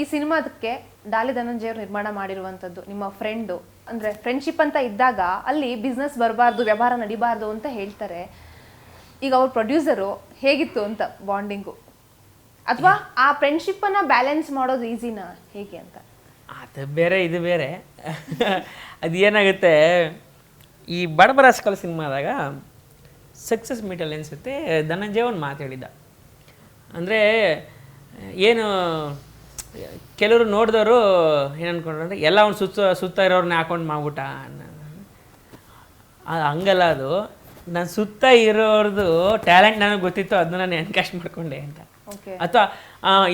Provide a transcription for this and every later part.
ಈ ಸಿನಿಮಾದಕ್ಕೆ ಡಾಲಿ ಧನಂಜಯ ನಿರ್ಮಾಣ ಮಾಡಿರುವಂಥದ್ದು, ನಿಮ್ಮ ಫ್ರೆಂಡು ಅಂದ್ರೆ ಫ್ರೆಂಡ್ಶಿಪ್ ಅಂತ ಇದ್ದಾಗ ಅಲ್ಲಿ ಬಿಸ್ನೆಸ್ ಬರಬಾರ್ದು, ವ್ಯವಹಾರ ನಡಿಬಾರ್ದು ಅಂತ ಹೇಳ್ತಾರೆ. ಈಗ ಅವ್ರ ಪ್ರೊಡ್ಯೂಸರು ಹೇಗಿತ್ತು ಅಂತ ಬಾಂಡಿಂಗು ಅಥವಾ ಆ ಫ್ರೆಂಡ್ಶಿಪ್ ಅನ್ನ ಬ್ಯಾಲೆನ್ಸ್ ಮಾಡೋದು ಈಸಿನಾ ಹೇಗೆ ಅಂತ? ಅದು ಬೇರೆ, ಇದು ಬೇರೆ. ಅದು ಏನಾಗುತ್ತೆ, ಈ ಬಡಬರಾಸ್ಕಲ್ ಸಿನಿಮಾದಾಗ ಸಕ್ಸಸ್ ಮೀಟಲ್ ಅನಿಸುತ್ತೆ ಧನಂಜಯ ಒಂದು ಮಾತು ಹೇಳಿದ್ದ ಅಂದರೆ ಏನು ಕೆಲವರು ನೋಡಿದವರು ಏನು ಅನ್ಕೊಂಡ್ರು ಅಂದರೆ ಎಲ್ಲ ಅವ್ನು ಸುತ್ತ ಸುತ್ತ ಇರೋರನ್ನ ಹಾಕೊಂಡು ಮಾಡ್ಬಿಟ್ಟ ಹಂಗಲ್ಲ ಅದು. ನಾನು ಸುತ್ತ ಇರೋರ್ದು ಟ್ಯಾಲೆಂಟ್ ನನಗೆ ಗೊತ್ತಿತ್ತು ಅದನ್ನ ನಾನು ಎನ್ಕ್ಯಾಶ್ ಮಾಡ್ಕೊಂಡೆ ಅಂತ. ಓಕೆ. ಅಥವಾ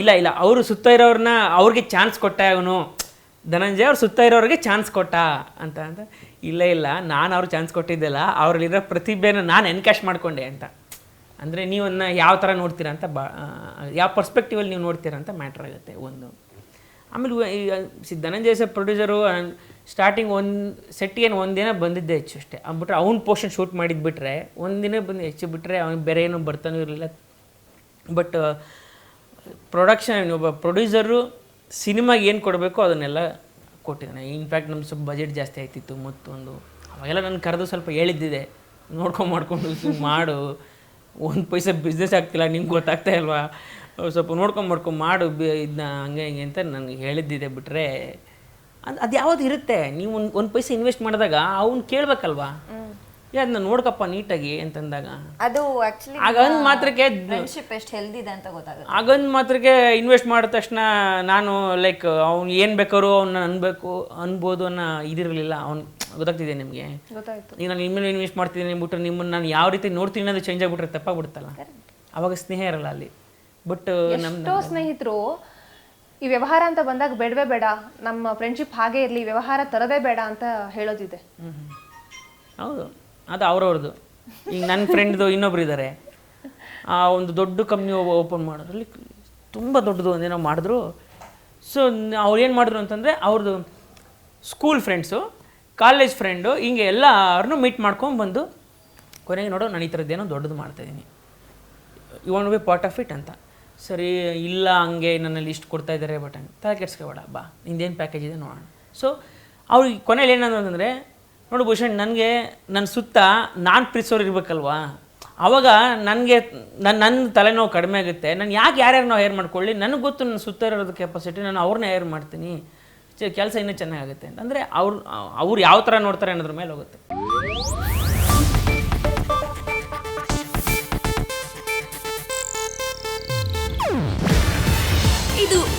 ಇಲ್ಲ ಇಲ್ಲ ಅವರು ಸುತ್ತ ಇರೋರನ್ನ ಅವ್ರಿಗೆ ಚಾನ್ಸ್ ಕೊಟ್ಟ ಅವನು. ಧನಂಜಯ ಅವ್ರು ಸುತ್ತ ಇರೋರಿಗೆ ಚಾನ್ಸ್ ಕೊಟ್ಟ ಅಂತ ಅಂತ. ಇಲ್ಲ ಇಲ್ಲ ನಾನು ಅವ್ರು ಚಾನ್ಸ್ ಕೊಟ್ಟಿದ್ದೆಲ್ಲ ಅವರಲ್ಲಿರೋ ಪ್ರತಿಭೆನ ನಾನು ಎನ್ಕ್ಯಾಶ್ ಮಾಡಿಕೊಂಡೆ ಅಂತ. ಅಂದರೆ ನೀವನ್ನ ಯಾವ ಥರ ನೋಡ್ತೀರಾ ಅಂತ ಬಾ ಯಾವ ಪರ್ಸ್ಪೆಕ್ಟಿವಲ್ಲಿ ನೀವು ನೋಡ್ತೀರ ಅಂತ ಮ್ಯಾಟ್ರ್ ಆಗುತ್ತೆ ಒಂದು. ಆಮೇಲೆ ಈಗ ಧನಂಜಯ ಸರ್ ಪ್ರೊಡ್ಯೂಸರು ಸ್ಟಾರ್ಟಿಂಗ್ ಒಂದು ಸೆಟ್ಟಿಗೆ ಒಂದಿನ ಬಂದಿದ್ದೆ ಹೆಚ್ಚು ಅಷ್ಟೇ. ಅಂದ್ಬಿಟ್ರೆ ಅವ್ನ ಪೋರ್ಷನ್ ಶೂಟ್ ಮಾಡಿದ್ದು ಬಿಟ್ಟರೆ ಒಂದಿನ ಬಂದು ಹೆಚ್ಚು ಬಿಟ್ಟರೆ ಅವ್ನಿಗೆ ಬೇರೆ ಏನೂ ಬರ್ತಾನೂ ಇರಲಿಲ್ಲ. ಬಟ್ ಪ್ರೊಡಕ್ಷನ್ ಒಬ್ಬ ಪ್ರೊಡ್ಯೂಸರು ಸಿನಿಮಾಗೆ ಏನು ಕೊಡಬೇಕು ಅದನ್ನೆಲ್ಲ ಕೊಟ್ಟಿದ್ದಾನೆ. ಇನ್ಫ್ಯಾಕ್ಟ್ ನಮ್ಮ ಸ್ವಲ್ಪ ಬಜೆಟ್ ಜಾಸ್ತಿ ಆಯ್ತಿತ್ತು ಮತ್ತೊಂದು ಅವಾಗೆಲ್ಲ ನಾನು ಕರೆದು ಸ್ವಲ್ಪ ಹೇಳಿದ್ದಿದೆ. ನೋಡ್ಕೊಂಡು ಮಾಡ್ಕೊಂಡು ಮಾಡು. ಒಂದು ಪೈಸೆ ಬಿಸ್ನೆಸ್ ಆಗ್ತಿಲ್ಲ, ನಿಮ್ಗೆ ಗೊತ್ತಾಗ್ತಾ ಇಲ್ವಾ? ಸ್ವಲ್ಪ ನೋಡ್ಕೊಂಡು ಮಾಡ್ಕೊಂಡು ಮಾಡು ಇದನ್ನ ಹಂಗೆ ಹಿಂಗೆ ಅಂತ ನನಗೆ ಹೇಳಿದ್ದಿದೆ ಬಿಟ್ಟರೆ ಅದು ಅದು ಯಾವುದು ಇರುತ್ತೆ? ನೀವು ಒಂದು ಒಂದು ಪೈಸೆ ಇನ್ವೆಸ್ಟ್ ಮಾಡಿದಾಗ ಅವ್ನು ಕೇಳಬೇಕಲ್ವಾ? ಅದನ್ನ ನೋಡ್ಕಪ್ಪ ನೀಟಾಗಿ ಅಂತಂದಾಗ. ಅದು ಆಕ್ಚುಲಿ ಆಗಂದ್ ಮಾತ್ರಕ್ಕೆ ಫ್ರೆಂಡ್ಶಿಪ್ ಎಷ್ಟು ಹೆಲ್ದಿದೆ ಅಂತ ಗೊತ್ತಾಗುತ್ತೆ. ಆಗಂದ್ ಮಾತ್ರಕ್ಕೆ ಇನ್ವೆಸ್ಟ್ ಮಾಡಿದ ತಕ್ಷಣ ನಾನು ಲೈಕ್ ಅವ್ನು ಏನು ಬೇಕಾದ್ರು ಅವ್ನ ಅನ್ಬೇಕು ಅನ್ಬೋದು ಅನ್ನೋ ಇದಿರಲಿಲ್ಲ. ಅವ್ನು ಗೊತ್ತಾಗ್ತಿದೆ ನಿಮಗೆ? ಗೊತ್ತಾಯ್ತು. ಈಗ ನಾನು ನಿಮ್ಮಲ್ಲಿ ಇನ್ವೆಸ್ಟ್ ಮಾಡ್ತಿದ್ದೀನಿ ಅಂದ್ಬಿಟ್ಟು ನಿಮ್ಮನ್ನು ನಾನು ಯಾವ ರೀತಿ ನೋಡ್ತೀನಿ ಅನ್ನೋದು ಚೇಂಜ್ ಆಗಿಬಿಟ್ರೆ ತಪ್ಪಾಗ್ಬಿಡುತ್ತಲ್ಲ? ಅವಾಗ ಸ್ನೇಹ ಇರಲ್ಲ ಅಲ್ಲಿ. ಬಟ್ ನಮ್ಮ ಎಷ್ಟೋ ಸ್ನೇಹಿತರು ಈ ವ್ಯವಹಾರ ಅಂತ ಬಂದಾಗ ಬೇಡವೇ ಬೇಡ ನಮ್ಮ ಫ್ರೆಂಡ್ಶಿಪ್ ಹಾಗೆ ಇರಲಿ ವ್ಯವಹಾರ ತರದೇ ಬೇಡ ಅಂತ ಹೇಳೋದಿದೆ. ಹೌದು. ಅದು ಅವ್ರವ್ರದ್ದು. ಈಗ ನನ್ನ ಫ್ರೆಂಡ್ದು ಇನ್ನೊಬ್ರು ಇದ್ದಾರೆ ಆ ಒಂದು ದೊಡ್ಡ ಕಂಪ್ನಿ ಓಪನ್ ಮಾಡೋದ್ರಲ್ಲಿ ತುಂಬ ದೊಡ್ಡದು ಒಂದೇನೋ ಮಾಡಿದ್ರು. ಸೊ ಅವ್ರು ಏನು ಮಾಡಿದ್ರು ಅಂತಂದರೆ ಅವ್ರದ್ದು ಸ್ಕೂಲ್ ಫ್ರೆಂಡ್ಸು ಕಾಲೇಜ್ ಫ್ರೆಂಡು ಹಿಂಗೆ ಎಲ್ಲರನ್ನೂ ಮೀಟ್ ಮಾಡ್ಕೊಂಡು ಬಂದು ಕೊನೆಗೆ ನೋಡೋ ನಾನು ಈ ಥರದ್ದೇನೋ ದೊಡ್ಡದು ಮಾಡ್ತಾಯಿದ್ದೀನಿ you want be part of it ಅಂತ. ಸರಿ, ಇಲ್ಲ, ಹಂಗೆ ನನ್ನಲ್ಲಿ ಇಷ್ಟು ಕೊಡ್ತಾ ಇದ್ದಾರೆ ಬಟ್ ಹಂಗೆ ತಲೆ ಕೆಡ್ಸ್ಕೊಬೇಡ, ಬಾ. ನಿಂದೇನು ಪ್ಯಾಕೇಜ್ ಇದೆ ನೋಡೋಣ. ಸೊ ಅವ್ರಿಗೆ ಕೊನೆಯಲ್ಲಿ ಏನಂತಂದರೆ ನೋಡು ಭೂಷಣ್, ನನಗೆ ನನ್ನ ಸುತ್ತ ನಾನು ಪ್ರೀತಿಸೋರು ಇರಬೇಕಲ್ವಾ? ಆವಾಗ ನನಗೆ ನನ್ನ ನನ್ನ ತಲೆನೋವು ಕಡಿಮೆ ಆಗುತ್ತೆ. ನಾನು ಯಾಕೆ ಯಾರ್ಯಾರನ್ನೋ ಹೇರ್ ಮಾಡ್ಕೊಳ್ಳಿ? ನನಗೆ ಗೊತ್ತು ನನ್ನ ಸುತ್ತ ಇರೋದು ಕೆಪಾಸಿಟಿ ನಾನು ಅವ್ರನ್ನ ಹೇರ್ ಮಾಡ್ತೀನಿ. ಕೆಲಸ ಇನ್ನೂ ಚೆನ್ನಾಗಿ ಆಗುತ್ತೆ ಅಂದರೆ ಅವ್ರು ಅವ್ರು ಯಾವ ಥರ ನೋಡ್ತಾರೆ ಅನ್ನೋದ್ರ ಮೇಲೆ ಹೋಗುತ್ತೆ.